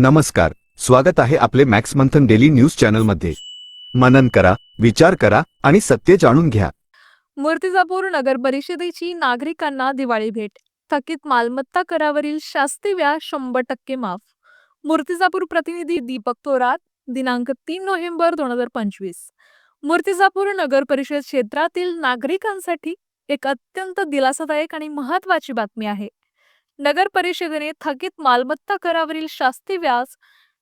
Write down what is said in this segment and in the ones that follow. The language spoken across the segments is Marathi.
नमस्कार स्वागत आहे आपले मॅक्स मंथन डेली न्यूज चॅनलमध्ये. मनन करा विचार करा आणि सत्य जाणून घ्या. मूर्तिजापूर नगर परिषदेची नागरिकांना दिवाळी भेट. थकीत मालमत्ता करावरील शास्ती व्याज शंभर टक्के माफ. मूर्तिजापूर प्रतिनिधी दीपक थोरात दिनांक तीन नोव्हेंबर दोन हजार पंचवीस. मूर्तिजापूर नगर परिषद क्षेत्रातील नागरिकांसाठी एक अत्यंत दिलासादायक आणि महत्वाची बातमी आहे. नगर परिषदेने थकीत मालमत्ता करावरील शास्ती व्याज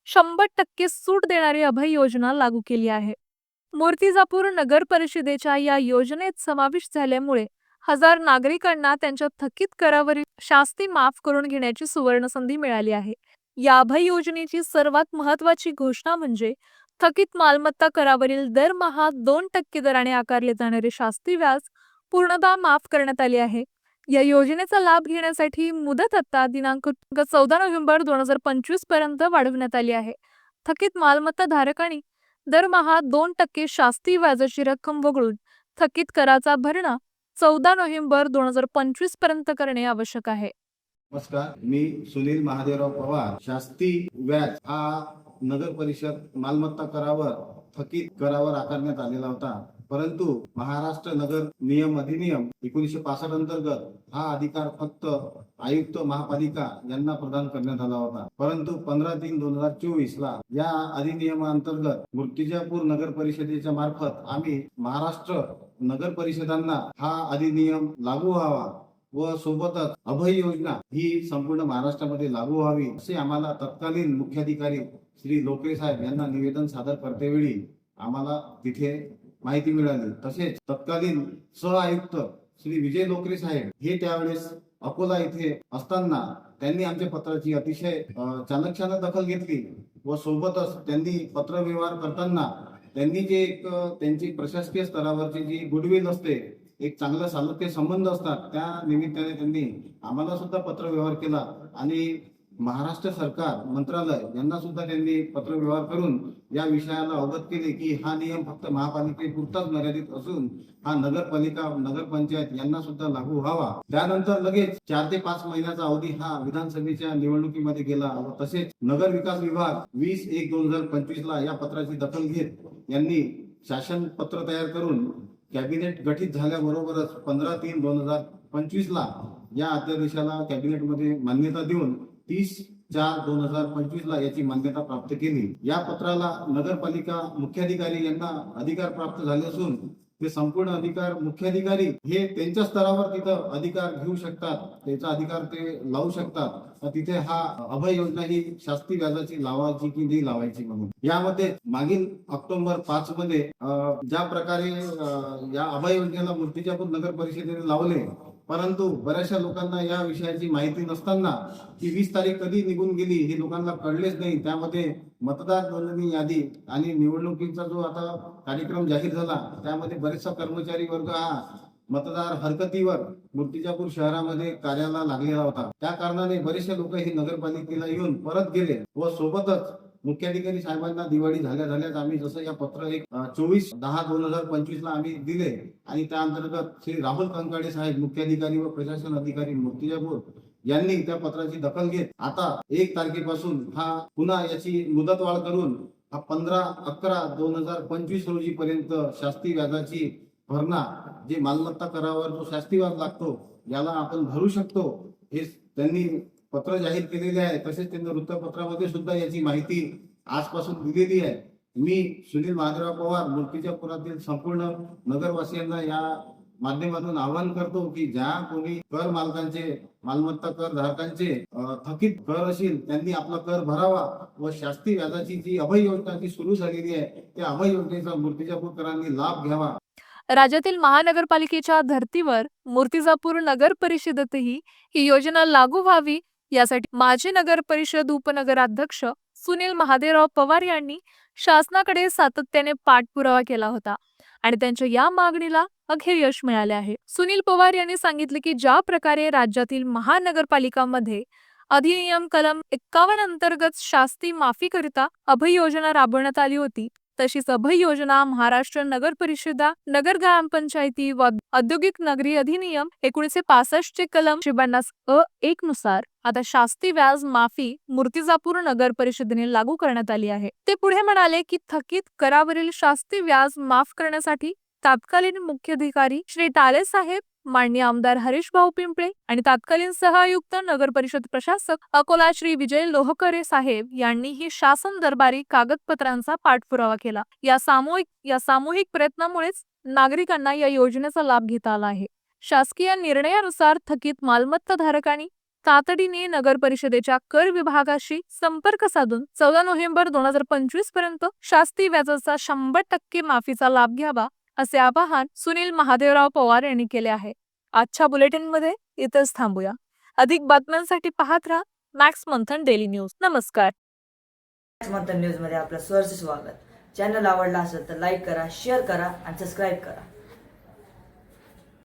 शंभर टक्के सूट देणारी अभय योजना लागू केली आहे. मूर्तिजापूर नगर परिषदेच्या या योजनेत समाविष्ट झाल्यामुळे हजार नागरिकांना त्यांच्या थकीत करावरील शास्ती माफ करून घेण्याची सुवर्ण संधी मिळाली आहे. या अभय योजनेची सर्वात महत्वाची घोषणा म्हणजे थकीत मालमत्ता करावरील दरमहा दोन टक्के दराने आकारले जाणारे शास्ती व्याज पूर्णतः माफ करण्यात आले आहे. या योजनेचा लाभ घेण्यासाठी मुदत आता दिनांक चौदा नोव्हेंबर दोन हजार पंचवीसपर्यंत वाढवण्यात आली आहे. थकीत मालमत्ता धारकांनी दरमहा दोन टक्के शास्ती व्याजाची रक्कम वगळून थकीत कराचा भरणा चौदा नोव्हेंबर दोन हजार पंचवीसपर्यंत करणे आवश्यक आहे. नमस्कार मी सुनील महादेवराव पवार. शास्ती व्याज हा नगर परिषद मालमत्ता करावर थकीत करावर आकारण्यात आलेला होता. परंतु महाराष्ट्र नगर नियम अधिनियम एकोणीशे पासष्ट अंतर्गत हा अधिकार फक्त आयुक्त महापालिका यांना प्रदान करण्यात आला होता. परंतु पंधरा तीन दोन हजार चोवीस ला या अधिनियमाअंतर्गत मूर्तिजापूर नगर परिषदेच्या मार्फत आम्ही महाराष्ट्र नगर परिषदांना हा अधिनियम लागू व्हावा व सोबतच अभय योजना ही संपूर्ण महाराष्ट्रामध्ये लागू व्हावी असे आम्हाला तत्कालीन मुख्याधिकारी श्री लोकरे साहेब यांना निवेदन सादर करतेवेळी आम्हाला तिथे माहिती मिळाली. तसेच तत्कालीन सह आयुक्त श्री विजय लोकरे साहेब हे त्यावेळेस अकोला येथे असताना त्यांनी आमच्या पत्राची अतिशय चाणक्यानं दखल घेतली व सोबतच त्यांनी पत्रव्यवहार करताना त्यांनी जे एक त्यांची प्रशासकीय स्तरावरची जी गुडविल असते एक चांगला सालोख्य संबंध असतात त्या निमित्ताने त्यांनी आम्हाला सुद्धा पत्र व्यवहार केला आणि महाराष्ट्र सरकार मंत्रालय यांना सुद्धा त्यांनी पत्रव्यवहार करून या विषयाला अवगत केले की हा नियम फक्त महापालिकेपुरताच मर्यादित असून हा नगरपालिका नगरपंचायत यांना सुद्धा लागू व्हावा. त्यानंतर लगेच चार ते पाच महिन्याचा अवधी हा विधानसभेच्या निवडणुकीमध्ये गेला व तसेच नगर विकास विभाग वीस एक दोन हजार पंचवीस ला या पत्राची दखल घेत यांनी शासन पत्र तयार करून कॅबिनेट गठीत झाल्याबरोबरच पंधरा तीन दोन हजार पंचवीस ला या अध्यादेशाला कॅबिनेटमध्ये मान्यता देऊन तीस चार दोन हजार पंचवीस ला याची मान्यता प्राप्त केली. या पत्राला नगरपालिका मुख्याधिकारी यांना अधिकार प्राप्त झाले असून ते संपूर्ण अधिकार मुख्याधिकारी हे त्यांच्या स्तरावर तिथं अधिकार घेऊ शकतात त्याचा अधिकार ते लावू शकतात. तिथे हा अभय योजना ही शास्ती व्याजाची लावायची की नाही लावायची म्हणून. यामध्ये मागील ऑक्टोबर पाच मध्ये अं, ज्या प्रकारे या अभय योजनेला मूर्तिजापूर नगर परिषदेने लावले परंतु बऱ्याचशा लोकांना या विषयाची माहिती नसताना की वीस तारीख कधी निघून गेली हे लोकांना कळलेच नाही. त्यामध्ये मतदार नोंदणी यादी आणि निवडणुकीचा जो आता कार्यक्रम जाहीर झाला त्यामध्ये बरेचसा कर्मचारी वर्ग हा मतदार हरकतीवर मूर्तिजापूर शहरामध्ये कार्याला लागलेला होता. त्या कारणाने बरेचसे लोक हे नगरपालिकेला येऊन परत गेले व सोबतच मुख्याधिकारी साहेबांना दिवाळी झाल्या झाल्याच आम्ही जसं या पत्र एक चोवीस दहा दोन हजार पंचवीस ला आम्ही दिले आणि त्या अंतर्गत श्री राहुल कंकाडे साहेब मुख्याधिकारी व प्रशासन अधिकारी मूर्तिजापूर यांनी त्या पत्राची दखल घेत आता एक तारखेपासून हा पुन्हा याची मुदतवाढ करून हा पंधरा अकरा दोन हजार पंचवीस रोजी पर्यंत शास्ती व्याजाची भरणा जे मालमत्ता करावर जो शास्तीवाद लागतो याला आपण भरू शकतो हे त्यांनी पत्र जाहीर केलेले आहे. तसेच त्यांनी वृत्तपत्रामध्ये सुद्धा याची माहिती आजपासून दिलेली आहे. मी सुनील महादेवराव पवार मूर्तिजापुरातील संपूर्ण नगरवासियांना या माध्यमातून आवाहन करतो की ज्या कोणी कर मालकांचे मालमत्ता कर धारकांचे थकीत कर असेल त्यांनी आपला कर भरावा व शास्ती व्याजाची जी अभय योजना जी सुरू झालेली आहे त्या अभय योजनेचा मूर्तिजापूरकरांनी लाभ घ्यावा. राज्यातील महानगरपालिकेच्या धर्तीवर मूर्तिजापूर नगर परिषदेतही ही योजना लागू व्हावी यासाठी माजी नगर परिषद उपनगराध्यक्ष सुनील महादेवराव पवार यांनी शासनाकडे सातत्याने पाठपुरावा केला होता आणि त्यांच्या या मागणीला अखेर यश मिळाले आहे. सुनील पवार यांनी सांगितले की ज्या प्रकारे राज्यातील महानगरपालिकांमध्ये अधिनियम कलम एक्कावन्न अंतर्गत शास्ती माफीकरिता अभय योजना राबवण्यात आली होती तशीच अभय योजना महाराष्ट्र नगर परिषदा नगर ग्रामपंचायती व औद्योगिक नगरी अधिनियम एकोणीसशे पासष्ट चे कलम पन्नास अ एक नुसार आता शास्ती व्याज माफी मूर्तिजापूर नगर परिषदेने लागू करण्यात आली आहे. ते पुढे म्हणाले की थकीत करावरील शास्ती व्याज माफ करण्यासाठी तात्कालीन मुख्याधिकारी श्री टाले साहेब माननीय आमदार हरीश भाऊ पिंपळे आणि तत्कालीन सहआयुक्त नगर परिषद प्रशासक अकोला श्री विजय लोहकरे साहेब यांनीही शासन दरबारी कागदपत्रांचा पाठपुरावा केला. या सामूहिक या सामूहिक प्रयत्नामुळेच नागरिकांना या योजनेचा लाभ घेता आला आहे. शासकीय निर्णयानुसार थकीत मालमत्ता धारकांनी तातडीने नगर परिषदेच्या कर विभागाशी संपर्क साधून चौदा नोव्हेंबर दोन हजार पंचवीसपर्यंत शास्ती व्याजाचा शंभर टक्के माफीचा लाभ घ्यावा असे आवाहन सुनील महादेवराव पवार यांनी केले आहे. आजच्या बुलेटिनमध्ये इथंच थांबूया. अधिक बातम्यांसाठी पाहत राहा मॅक्स मंथन डेली न्यूज. नमस्कार. मंथन न्यूजमध्ये आपलं स्वागत. चॅनल आवडला असेल तर लाईक करा शेअर करा आणि सबस्क्राईब करा.